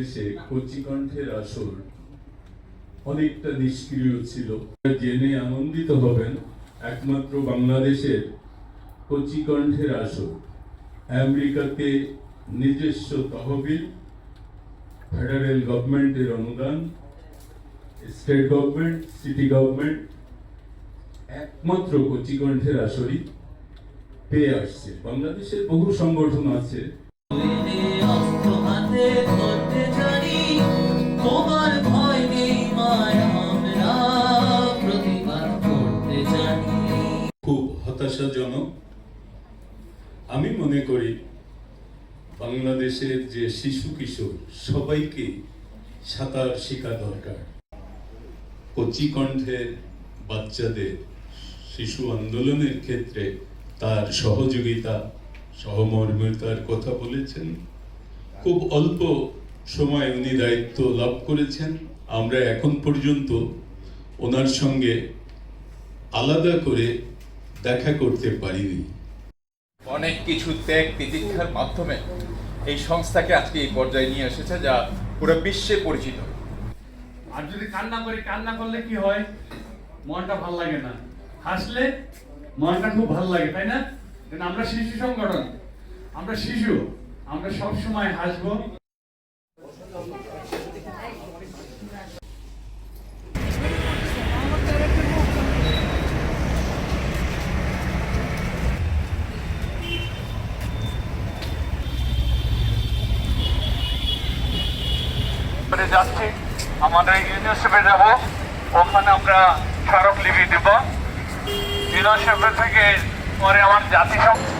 বাংলাদেশে কচিকণ্ঠের আসর অনেকটা নিষ্ক্রিয় ছিল। জেনে আনন্দিত হবেন, একমাত্র বাংলাদেশের কচিকণ্ঠের আসর। আমেরিকাতে নিজস্ব তহবিল, ফেডারেল গভর্নমেন্টের অনুদান, স্টেট গভর্নমেন্ট, সিটি গভর্নমেন্ট, একমাত্র কচিকণ্ঠের আসরই পেয়ে আসছে। বাংলাদেশের বহু সংগঠন আছে আমি মনে করি, বাংলাদেশের যে শিশু কিশোর, সবাইকে সাঁতার শেখা দরকার। কচি কণ্ঠের বাচ্চাদের শিশু আন্দোলনের ক্ষেত্রে তার সহযোগিতা, সহমর্মিতার কথা বলেছেন। খুব অল্প সময় উনি দায়িত্ব লাভ করেছেন। আমরা এখন পর্যন্ত ওনার সঙ্গে আলাদা করে দেখা করতে পারিনি। অনেক কিছু ত্যাগ তিতিক্ষার মাধ্যমে এই সংস্থাকে আজকে এই পর্যায়ে নিয়ে এসেছে যা পুরো বিশ্বে পরিচিত। আর যদি কান্না করি কান্না করলে কি হয়? মনটা ভালো লাগে না। হাসলে মনটা খুব ভালো লাগে তাই না? আমরা শিশু সংগঠন আমরা শিশু। আমরা সব সময় হাসবো। যাচ্ছি, আমাদের ইউনিভার্সিটি যাব। ওখানে আমরা স্মারকলিপি দেব। ইউনিভার্সিটি থেকে পরে আমার জাতিসংঘ।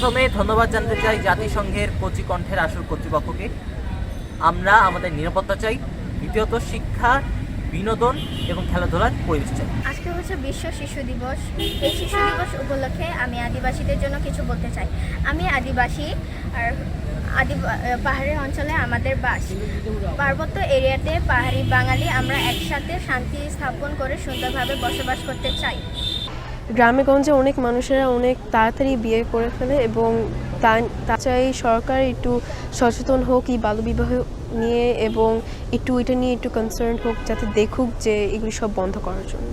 প্রথমে ধন্যবাদ জানতে চাই জাতিসংঘের কচি কণ্ঠের আসল কর্তৃপক্ষকে। আমরা আমাদের নিরাপত্তা চাই। দ্বিতীয়ত, শিক্ষা, বিনোদন এবং খেলাধুলার পরিবেশ চাই। আজকে হচ্ছে বিশ্ব শিশু দিবস। এই শিশু দিবস উপলক্ষে আমি আদিবাসীদের জন্য কিছু বলতে চাই। আমি আদিবাসী, আর আদি পাহাড়ি অঞ্চলে আমাদের বাস। পার্বত্য এরিয়াতে পাহাড়ি বাঙালি আমরা একসাথে শান্তি স্থাপন করে সুন্দরভাবে বসবাস করতে চাই। গ্রামে গঞ্জে অনেক মানুষেরা অনেক তাড়াতাড়ি বিয়ে করে ফেলে এবং তা চাই সরকার একটু সচেতন হোক, এই বাল্যবিবাহ নিয়ে এবং একটু এটা নিয়ে একটু কনসার্ন হোক, যাতে দেখুক যে এগুলি সব বন্ধ করার জন্য।